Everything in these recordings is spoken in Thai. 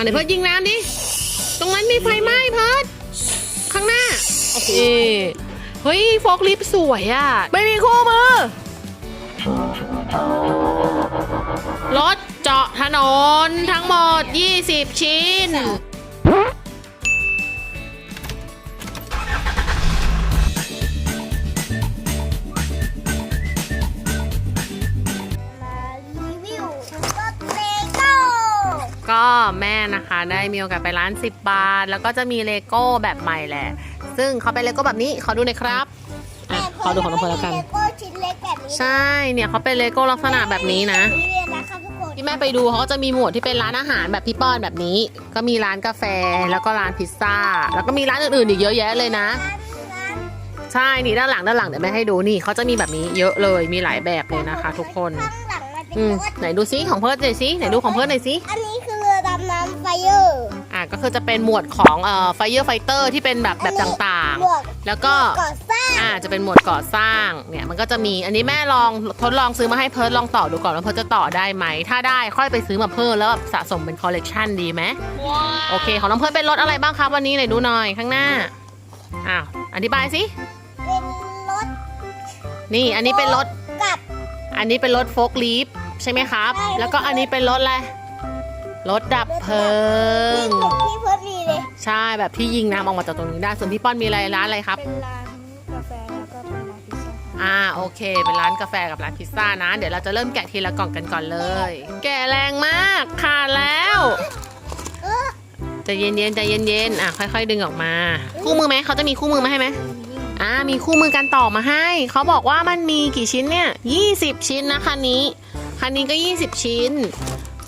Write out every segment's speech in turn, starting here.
อะเดี๋ยวเพิร์ดยิงน้ำดิ ตรงนั้นมีไฟไหม้เพิร์ดข้างหน้า โอ้โหเฮ้ยโฟกลิฟต์สวยอะ ไม่มีคู่มือ รถเจาะถนนทั้งหมด 20 ชิ้น ก็แม่นะคะได้มีโอกาสไปร้าน 10 บาท แล้วก็จะมีเลโก้แบบใหม่แหละ ซึ่งเขาเป็นเลโก้แบบนี้ขอดูหน่อยครับอะขอดูของน้องเพลแล้วกัน เลโก้ชิ้นเล็กแบบนี้ใช่ เนี่ยเขาเป็นเลโก้ลักษณะแบบนี้นะ นี่เลยนะคะทุกคนที่แม่ไปดูเขาก็จะมีหมวดที่เป็นร้านอาหารแบบพี่ป้อนแบบนี้ ก็มีร้านกาแฟแล้วก็ร้านพิซซ่า แล้วก็มีร้านอื่นๆอีกเยอะแยะเลยนะใช่นี่ด้านหลังด้านหลังเดี๋ยวแม่ให้ดูนี่เขาจะมีแบบนี้เยอะเลยมีหลายแบบเลยนะคะ ทุกคน ข้างหลังมันเป็นอืมรถไหนดูซิของเพิร์ดหน่อยซิไหนดูของเพิร์ดหน่อยซิ อันนี้คือเรือดำน้ำ ไฟเออร์อะก็คือจะเป็นหมวดของเอ่อไฟเ r อร์ไฟเตอร์ที่เป็นแบบแบบต่างบวกๆ แล้วก็ ก่อสร้างอ่าจะเป็นหมวดก่อสร้างเนี่ยมันก็จะมีอันนี้แม่ลองทดลองซื้อมาให้เพิร์ดลองต่อดูก่อนว่าเพิร์ดจะต่อได้ไหม ถ้าได้ค่อยไปซื้อมาเพิ่มแล้วแบบสะสมเป็นคอลเลกชันดีไหมโอเค ของน้องเพิร์ดเป็นรถอะไรบ้างครับวันนี้ไหนดูหน่อยข้างหน้าอ้าวอธิบายสิเป็นรถนี่อันนี้เป็นรถกับอันนี้เป็นรถโฟกลีฟใช่ไหมครับใช่แล้วก็อันนี้เป็นรถอะไร รถดับเพลิงที่หนุ่มที่เพิร์ดมีเลย ใช่แบบที่ยิงน้ำออกมาจากตรงนี้ได้ ส่วนพี่ป้อนมีอะไรร้านอะไรครับ เป็นร้านกาแฟแล้วก็เป็นร้านพิซซ่าอ่าโอเค เป็นร้านกาแฟกับร้านพิซซ่านะ เดี๋ยวเราจะเริ่มแกะทีละกล่องกันก่อนเลย แกะแรงมากขาดแล้วเออใจะเย็นๆใจเย็นๆอะค่อย ๆ ดึงออกมา คู่มือไหมเขาจะมีคู่มือมาให้ไหมอ่ามีคู่มือการต่อมาให้ เขาบอกว่ามันมีกี่ชิ้นเนี่ย20 ชิ้นนะคันนี้คันนี้ก็ 20 ชิ้น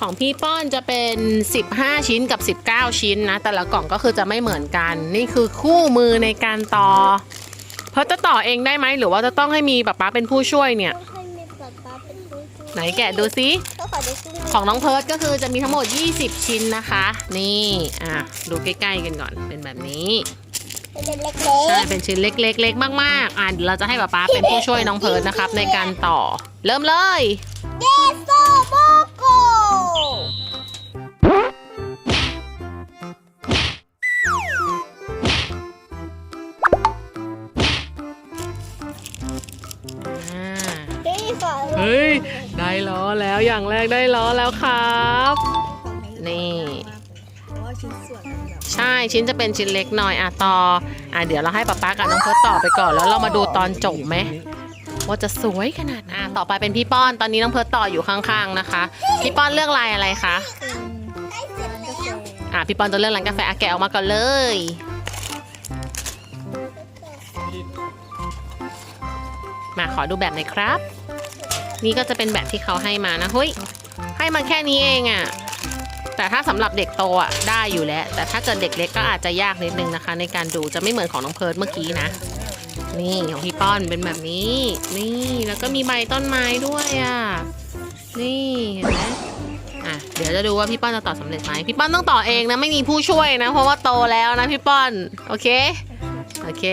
ของพี่ป้อนจะเป็น 15 ชิ้นกับ 19 ชิ้นนะ แต่ละกล่องก็คือจะไม่เหมือนกัน นี่คือคู่มือในการต่อ เพราะจะต่อเองได้ไหมหรือว่าจะต้องให้มีป๊าป๊าเป็นผู้ช่วยเนี่ย ต้องให้มีป๊าป๊าเป็นผู้ช่วยไหนแกะดูซิ ก็ขอดูคู่มือของน้องเพิร์ดก็คือจะมีทั้งหมด 20 ชิ้นนะคะ นี่ อะ ดูใกล้ๆกันก่อน เป็นแบบนี้ เป็นเล็กใช่ เป็นชิ้นเล็กๆเล็กมากๆ อะเดี๋ยวเราจะให้ป๊าป๊าเป็นผู้ช่วยน้องเพิร์ดนะครับในการต่อ เริ่มเลย ๆ ล้อแล้วอย่างแรกได้ล้อแล้วครับ นี่ ใช่ชิ้นจะเป็นชิ้นเล็กหน่อยอะต่ออะเดี๋ยวเราให้ป๊าป๊ากับน้องเพิร์ดต่อไปก่อนแล้วเรามาดูตอนจบไหมว่าจะสวยขนาดนอะต่อไปเป็นพี่ป้อนตอนนี้น้องเพิร์ดต่ออยู่ข้างๆนะคะ พี่ป้อนเลือกลายอะไรคะอะพี่ป้อนจะเลือกร้านกาแฟอะแกะออกมาก่อนเลยมาขอดูแบบหน่อยครับ นี่ก็จะเป็นแบบที่เขาให้มานะเฮ้ยให้มาแค่นี้เองอะ่ะแต่ถ้าสำหรับเด็กโตอะได้อยู่แล้ว แต่ถ้าเกิดเด็กเล็กก็อาจจะยากนิดนึงนะคะ ในการดูจะไม่เหมือนของน้องเพิร์ดเมื่อกี้นะ นี่ของพี่ป้อนเป็นแบบนี้ นี่แล้วก็มีใบต้นไม้ด้วยอะนี่เห็นไหมอะเดี๋ยวจะดูว่าพี่ป้อนจะต่อสำเร็จไหมพี่ป้อนต้องต่อเองนะไม่มีผู้ช่วยนะ เพราะว่าโตแล้วนะพี่ป้อนโอเคโอเค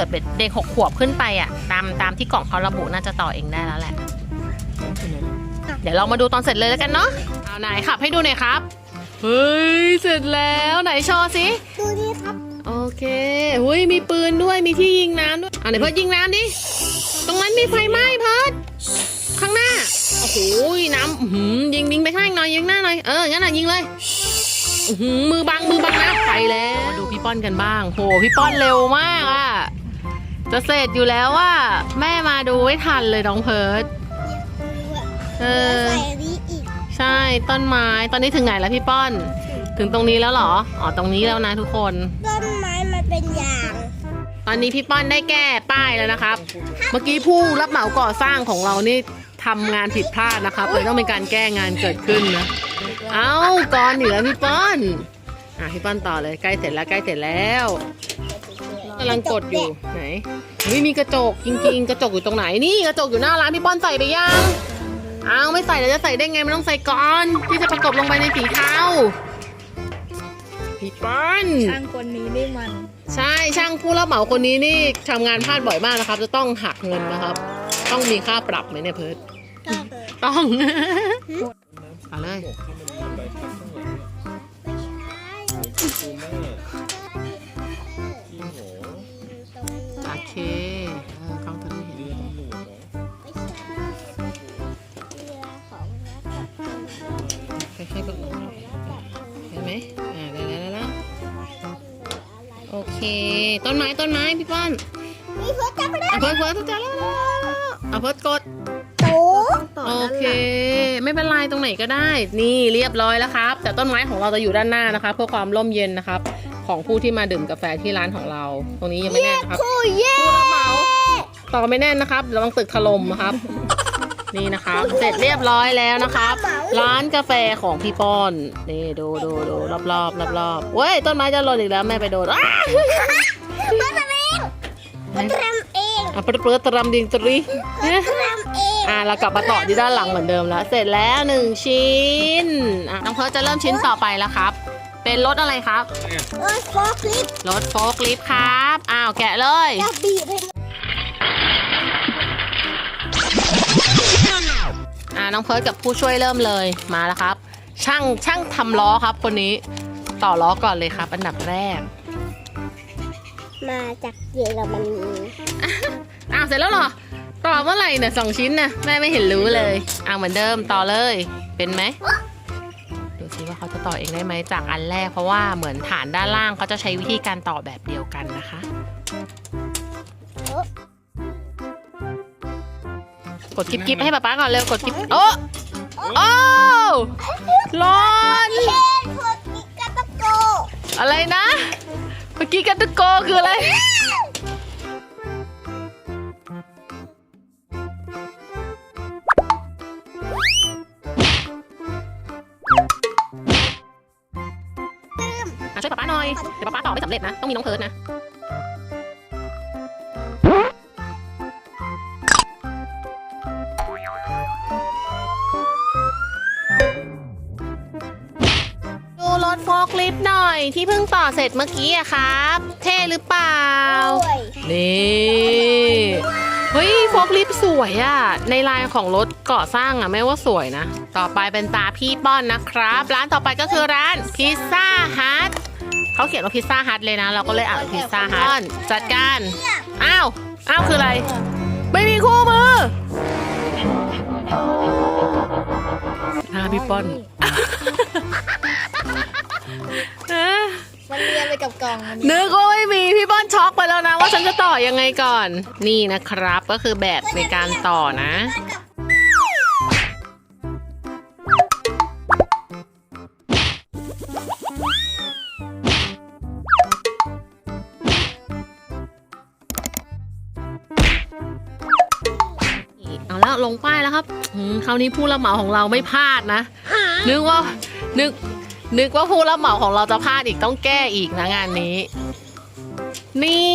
กิดเป็นเด็กหกขวบขึ้นไปอะตามตามที่กล่องเขาระบุน่าจะต่อเองได้แล้วแหละ เดี๋ยวเรามาดูตอนเสร็จเลยแล้วกันเนาะเอาไหนขับให้ดูหน่อยครับเฮ้ยเสร็จแล้วไหนโชว์สิดูนี่ครับ โอเคหุยมีปืนด้วยมีที่ยิงน้ำด้วยอะไหนเพิร์ดยิงน้ำดิตรงนั้นมีไฟไหม้เพิร์ดข้างหน้าโอ้โหน้ำอื้อหือยิงยิงไปข้างหน่อยยิงหน้าหน่อยเอองั้นอะยิงเลยอื้อหือมือบังมือบังนะไปแล้วมาดูพี่ป้อนกันบ้างโหพี่ป้อนเร็วมากอะ จะเสร็จอยู่แล้วว่า แม่มาดูไม่ทันเลยน้องเพิร์ดเออ ใส่อันนี้อีกใช่ต้นไม้ตอนนี้ถึงไหนแล้วพี่ป้อน ถึงตรงนี้แล้วเหรอ อ๋อตรงนี้แล้วนะทุกคน ต้นไม้มันเป็นยาง ตอนนี้พี่ป้อนได้แก้ป้ายแล้วนะครับ เมื่อกี้ผู้รับเหมาก่อสร้างของเรานี่ทำงานผิดพลาดนะครับเลยต้องเป็นการแก้งานเกิดขึ้นนะ เอ้าก่อนเหนือพี่ป้อน อะพี่ป้อนต่อเลยใกล้เสร็จแล้วใกล้เสร็จแล้ว กำลังกดอยู่ไหนไม่มีกระจกจริงๆ กระจกอยู่ตรงไหนนี่กระจกอยู่หน้าร้านพี่ป้อนใส่ไปยังอ้าวไม่ใส่แล้วจะใส่ได้ไงมันต้องใส่ก่อนที่จะประกบลงไปในสีเทาพี่พี่ป้อนช่างคนนี้นี่มัน ใช่ช่างผู้รับเหมาคนนี้นี่ทำงานพลาดบ่อยมากนะครับ จะต้องหักเงินนะครับ ต้องมีค่าปรับไหมเนี่ยเพิร์ดก็ต้องเอาเลย เค ต้นไม้ต้นไม้พี่ป้อนมีเพื่อนจับไปได้เอาเพิร์ดเพิร์ดจะแล้วเอาเพิร์ดกดโตต่อโอด้านเคหลังไม่เป็นไรตรงไหนก็ได้ นี่เรียบร้อยแล้วครับ แต่ต้นไม้ของเราจะอยู่ด้านหน้านะคะ เพื่อความร่มเย็นนะครับ ของผู้ที่มาดื่มกาแฟที่ร้านของเรา ตรงนี้ยังไม่แน่นนะครับคู่เย่ผู้รับเหมาต่อไม่แน่นนะครับระวังตึกถล่มนะครับ นี่นะครับเสร็จเรียบร้อยแล้วนะครับร้านกาแฟของพี่ป้อนนี่ดูดูดูรอบรอบรอบรอบๆเว้ยต้นไม้จะหล่นอีกแล้วแม่ไปโดนอ้ามาทำเองมาทำเองอะเปิดเปิดตรำดิงตรีเนี่ยทำเองอะเรากลับมาต่อที่ด้านหลังเหมือนเดิมแล้ว เสร็จแล้วหนึ่งชิ้นอะน้องเพิร์ทจะเริ่มชิ้นต่อไปแล้วครับ เป็นรถอะไรครับโอ้ยโฟคลิปรถโฟล์คลิฟต์ครับอ้าวแกะเลยจะบีบ อ่าน้องเพิร์ดกับผู้ช่วยเริ่มเลยมาแล้วครับ ช่างช่างทำล้อครับ คนนี้ต่อล้อก่อนเลยครับ อันดับแรก มาจากเยอรมนีอ้าวเสร็จแล้วเหรอต่อเมื่อไหร่เนี่ยสองชิ้นน่ะแม่ไม่เห็นรู้เลยอ้าวเหมือนเดิมต่อเลยเป็นไหมดูสิว่าเขาจะต่อเองได้ไหมจากอันแรกเพราะว่าเหมือนฐานด้านล่างเขาจะใช้วิธีการต่อแบบเดียวกันนะคะ ดกิ๊บกิ๊บให้ป๊าป๊าก่อนเร็วกดกิ๊บโอ้โอ้ร้อนเช่นพวกกิกาตะโกอะไรนะเมื่อกี้กันตะโกคืออะไรอะช่วยป๊าป๊าหน่อยเดี๋ยวป๊าป๊าต่อไม่สำเร็จนะต้องมีน้องเพิร์ดนะ ฟล์คลิฟต์หน่อยที่เพิ่งต่อเสร็จเมื่อกี้อะครับ เท่หรือเปล่าด้วยนี่เฮ้ยโฟล์คลิฟต์สวยอะในลายของรถก่อสร้างอะไม่ว่าสวยนะ ต่อไปเป็นตาพี่ป้อนนะครับ ร้านต่อไปก็คือร้านพิซซ่าฮัทเขาเขียนว่าพิซซ่าฮัทเลยนะ เราก็เลยอ่านพิซซ่าฮัทจัดการอ้าวอ้าวคืออะไร ไม่มีคู่มือหน้าพี่ป้อนเอ๊ะ มันเรียนไปกับกล่องมันนึกว่าไม่มีพี่ป้อนช็อกไปแล้วนะ ว่าฉันจะต่อยังไงก่อน นี่นะครับก็คือแบบในการต่อนะ เอาแล้วลงป้ายแล้วครับอืมคราวนี้ผู้รับเหมาของเราไม่พลาดนะ นึกว่านึก นึกว่าผู้รับเหมาของเราจะพลาดอีกต้องแก้อีกนะงานนี้ นี่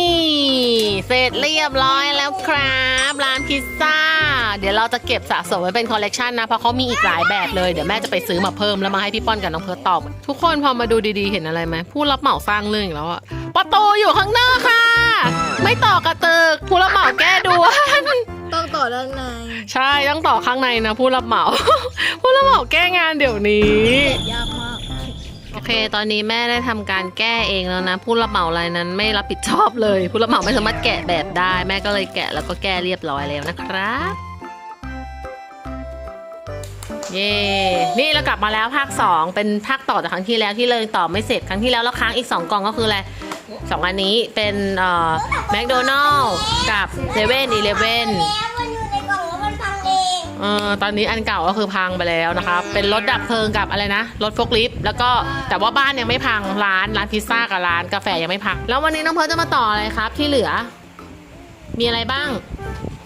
เสร็จเรียบร้อยแล้วครับ ร้านพิซซ่า เดี๋ยวเราจะเก็บสะสมไว้เป็นคอลเลกชันนะ เพราะเขามีอีกหลายแบบเลย เดี๋ยวแม่จะไปซื้อมาเพิ่มแล้วมาให้พี่ป้อนกับน้องเพิร์ตตอบ ทุกคนพอมาดูดีๆ เห็นอะไรไหมผู้รับเหมาสร้างเรื่องอีกแล้วอะประตูอยู่ข้างหน้าค่ะ ไม่ต่อกระตึกผู้รับเหมาแก้ด่วนต้องต่อด้านในใช่ต้องต่อข้างในนะผู้รับเหมา ผู้รับเหมาแก้งานเดี๋ยวนี้ยากมากโอ เค ตอนนี้แม่ได้ทำการแก้เองแล้วนะ ผู้รับเหมารายนั้นไม่รับผิดชอบเลย ผู้รับเหมาไม่สามารถแกะแบบได้ แม่ก็เลยแกะแล้วก็แก้เรียบร้อยแล้วนะครับ เย่นี่เรากลับมาแล้วภาค 2 เป็นภาคต่อจากครั้งที่แล้วที่เลยต่อไม่เสร็จครั้งที่แล้วแล้วค้างอีก 2 กล่องก็คืออะไรสองอันนี้เป็นแมคโดนัลล์กับเซเว่นอีเลฟเว่น เองเออตอนนี้อันเก่าก็คือพังไปแล้วนะครับเป็นรถดับเพลิงกับอะไรนะรถโฟล์คลิฟต์แล้วก็แต่ว่าบ้านยังไม่พังร้านร้านพิซซ่ากับร้านกาแฟยังไม่พัง แล้ววันนี้น้องเพิร์ทจะมาต่ออะไรครับ ที่เหลือ มีอะไรบ้าง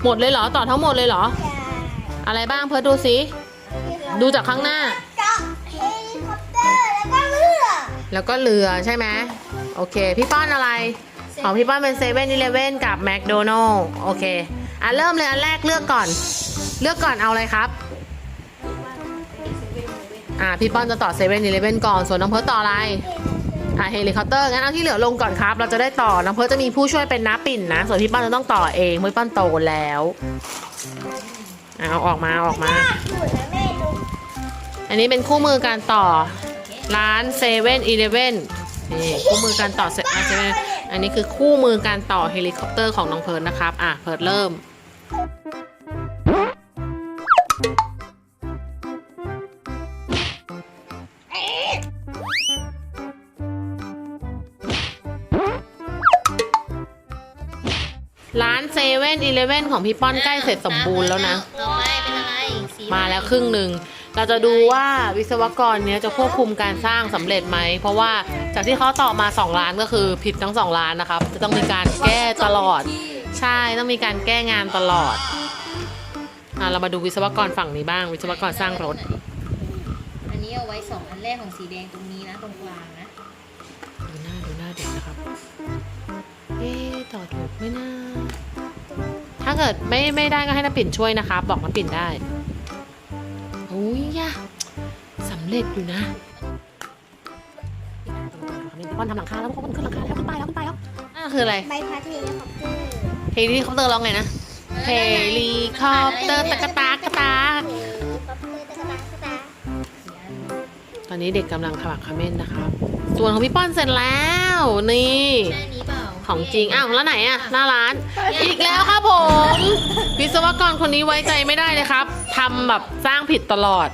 หมดเลยเหรอต่อทั้งหมดเลยเหรอ อะไรบ้างเพิร์ทดูสิดูจากข้างหน้าเจาะเฮลิคอปเตอร์แล้วก็เรือแล้วก็เรือใช่ไหมโอเค พี่ป้อนอะไรของพี่ป้อนเป็นเซเว่นอีเลฟเว่นกับแมคโดนัลล์โอเคอะเริ่มเลยอันแรกเลือกก่อน เลือกก่อนเอาอะไรครับ อะพี่ป้อนจะต่อเซเว่นอีเลฟเว่นก่อนส่วนน้องเพิร์ตต่ออะไรอะเฮลิคอปเตอร์งั้นเอาที่เหลือลงก่อนครับ เราจะได้ต่อน้องเพิร์ทจะมีผู้ช่วยเป็นน้าปิ่นนะ ส่วนพี่ป้อนจะต้องต่อเองเพราะพี่ป้อนโตแล้วเอาออกมาออกมา อันนี้เป็นคู่มือการต่อร้านเซเว่นอีเลเว่นนี่คู่มือการต่อเซเว่นอันนี้คือคู่มือการต่อเฮลิคอปเตอร์ของน้องเพิร์ดนะครับ อะ เพิร์ดเริ่ม ร้านเซเว่นอีเลเว่นของพี่ป้อนใกล้เสร็จสมบูรณ์แล้วนะเอาไหมเป็นอะไรสีมาแล้วครึ่งหนึ่ง เราจะดูว่าวิศวกรเนี้ยจะควบคุมการสร้างสำเร็จไหม เพราะว่าจากที่เขาต่อมา 2 ล้านก็คือผิดทั้ง 2 ล้านนะครับ จะต้องมีการแก้ตลอด ใช่ต้องมีการแก้งานตลอดอะเรามาดูวิศวกรฝั่งนี้บ้าง วิศวกรสร้างรถ อันนี้เอาไว้สองอันแรกของสีแดงตรงนี้นะตรงกลางนะ ดูหน้าดูหน้าเด็กนะครับเอ๊ะ ต่อถูกไหมนะถ้าเกิดไม่ไม่ได้ก็ให้น้ำปิ่นช่วยนะคะ บอกน้ำปิ่นได้โอ้ยยากสำเร็จอยู่นะป้อนทำหลังคาแล้วพวกมันขึ้นหลังคาแล้วขึ้นป้ายแล้วขึ้นป้ายแล้วนั่นคืออะไรใบพัดเฮลิคอปเตอร์เฮลิคอปเตอร์ร้องไงนะเฮลิคอปเตอร์ตะกะตากะตากเฮลิคอปเตอร์ตะกะตากะตาสีอันตอนนี้เด็กกำลังขมักเขม้นนะครับส่วนของพี่ป้อนเสร็จแล้ว นี่ใช่นี้เปล่า ของจริง อ้าวแล้วไหนอะหน้าร้าน อีกแล้วครับผม วิศวกรคนนี้ไว้ใจไม่ได้เลยครับทำแบบสร้างผิดตลอด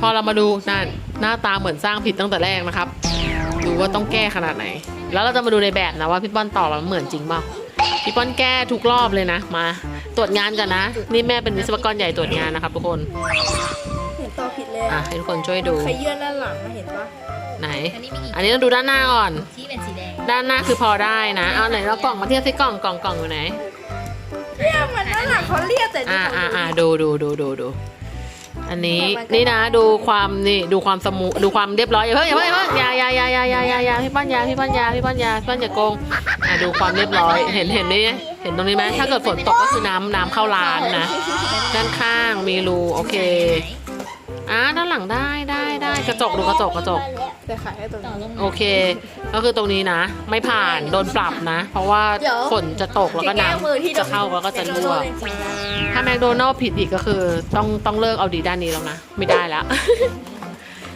พอเรามาดูนั่นหน้าตาเหมือนสร้างผิดตั้งแต่แรกนะครับ ดูว่าต้องแก้ขนาดไหน แล้วเราจะมาดูในแบบนะว่าพี่ป้อนต่อแล้วเหมือนจริงเปล่าพี่ป้อนแก้ทุกรอบเลยนะ มาตรวจงานกันนะ นี่แม่เป็นวิศวกรใหญ่ตรวจงานนะครับทุกคน เห็นต่อผิดเลยอะให้ทุกคนช่วยดูใครยื่นด้านหลังนะเห็นปะ ไหน อันนี้มีอีกอันนี้ต้องดูด้านหน้าก่อน ที่เป็นสีแดงด้านหน้าคือพอได้นะ เอาไหนเรากล่องมาเทียบสิกล่องกล่องกล่องอยู่ไหน เรียกมันด้านหลังเขาเรียกแต่อ่าอ่าอ่าดูดูดูดูดูอันนี้นี่นะดูความนี่ดูความสมูดูความเรียบร้อยอย่าเพิ่งอย่าเพิ่งอย่าเพิ่งอย่าอย่าอย่าอย่าอย่าอย่าอย่าพี่ป้อนอยาพี่ป้อนอยาพี่ป้อนอยาพี่ป้อนอย่าโกงอะดูความเรียบร้อยเห็นเห็นนี่เห็นตรงนี้ไหมถ้าเกิดฝนตกก็คือน้ำน้ำเข้าร้านนะด้านข้างมีรูโอเค อะด้านหลังได้ได้ได้กระจกดูกระจกกระจกแต่ขายให้ตัวต่อนี้ลงมาโอเค ก็คือตรงนี้นะ ไม่ผ่านโดนปรับนะ เพราะว่าเดี๋ยว ฝนจะตกแล้วก็น้ำจะเข้าแล้วก็จะรั่วถ้าแมคโดนัลล์ผิดอีกก็คือ ต้องต้องเลิกเอาดีด้านนี้แล้วนะ ไม่ได้แล้ว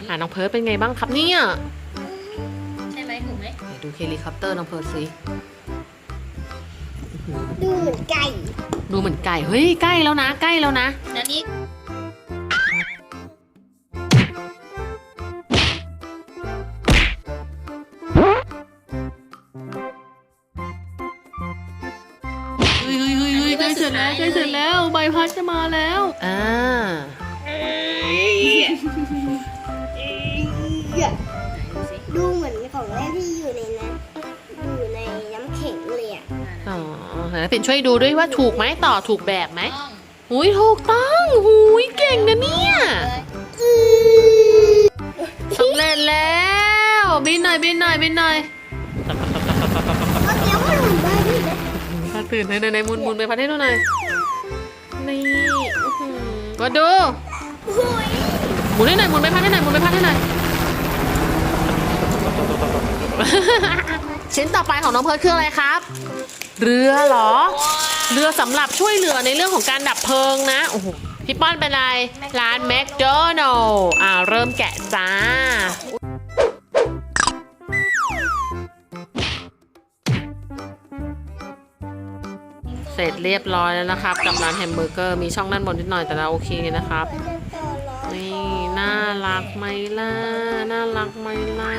อ่าน้องเพิร์ดเป็นไงบ้างครับเนี่ยใช่ไหมถูกไหมไหนดูเฮลิคอปเตอร์น้องเพิร์ดสิดูเหมือนไก่ ดูเหมือนไก่เฮ้ยใกล้แล้วนะ ใกล้แล้วนะ อันนี้ ร็จแล้วใกล้เสร็จแล้วใบพัดจะมาแล้วอ่าดูเหมือนของเล่นที่อยู่ในนั้นอยู่ในน้ำแข็งเลยอะอ๋อแล้วเป็นช่วยดูด้วยว่าถูกไหมต่อถูกแบบไหมต้องหุยถูกต้องหุยเก่งนะเนี่ยเลยสำเร็จแล้วบินหน่อยบินหน่อยบินหน่อย ตื่นในในในหมุนหมุนไปพัดให้ดูหน่อยนี่อื้อหือมาดูโอ้ยหมุนให้หน่อยหมุนไปพัดให้หน่อยหมุนไปพัดให้หน่อยชิ้นต่อไปของน้องเพิร์ดคืออะไรครับ เรือเหรอ เรือสำหรับช่วยเหลือในเรื่องของการดับเพลิงนะโอ้โหพี่ป้อนเป็นอะไรร้านแมคโดนัลล์อ่าเริ่มแกะจ้า สร็จเรียบร้อยแล้วนะครับ กับร้านแฮมเบอร์เกอร์มีช่องด้านบนนิดหน่อยแต่เราโอเคนะครับมันจะต่อล้อนี่น่ารักไหมล่ะน่ารักไหมล่ะ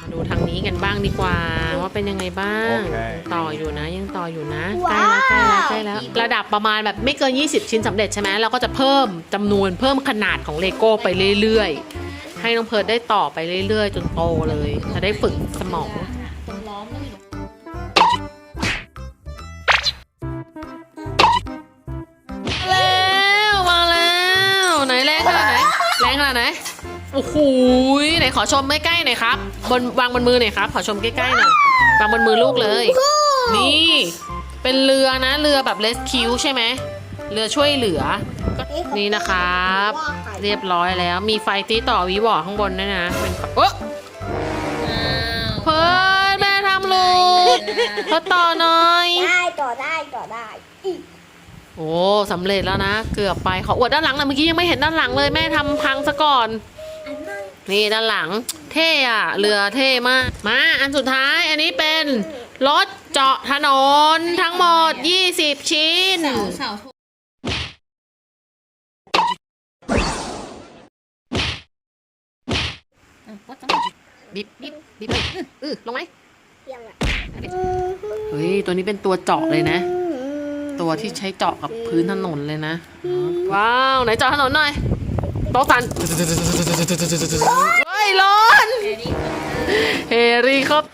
มาดูทางนี้กันบ้างดีกว่าว่าเป็นยังไงบ้างโอเคยังต่ออยู่นะยังต่ออยู่นะใกล้แล้วใกล้แล้วใกล้แล้วระดับประมาณแบบไม่เกิน 20 ชิ้นสำเร็จใช่ไหมเราก็จะเพิ่มจำนวนเพิ่มขนาดของเลโก้ไปเรื่อยๆ ให้น้องเพิร์ดได้ต่อไปเรื่อยๆ จนโตเลย จะได้ฝึกสมองตรง โอ้โหไหนขอชมใกล้ๆหน่อยครับบนวางบนมือหน่อยครับ ขอชมใกล้ๆหน่อยวางบนมือลูกเลย นี่ เป็นเรือนะเรือแบบเลสคิวใช่ไหมเรือช่วยเหลือก็นี่นะครับ เรียบร้อยแล้วมีไฟตีต่อวีวอข้างบนด้วยนะเป็นเอออ่าเฮ้ยแม่ทำหลุดเขาต่อหน่อย ได้ต่อได้ต่อได้อีกโอ้สำเร็จแล้วนะ เกือบไปขออวดด้านหลังหน่อยเมื่อกี้ยังไม่เห็นด้านหลังเลยแม่ทำพังซะก่อนอั นนั้นนี่ด้านหลัง เท่อะเรือเท่มาก มาอันสุดท้ายอันนี้เป็นรถเจาะถนนทั้งหมด 20 ชิ้นเสาเสาถูกอะวัดจังหวะบิบบิบบิบเลยอื้อลงไหมเพียงอะเฮ้ย ตัวนี้เป็นตัวเจาะเลยนะ ตัวที่ใช้เจาะกับพื้นถนนเลยนะ ว้าว ไหนเจาะถนนหน่อย โต๊ะสั่นเฮ้ยร้อนแฮร์รี่เฮริคอป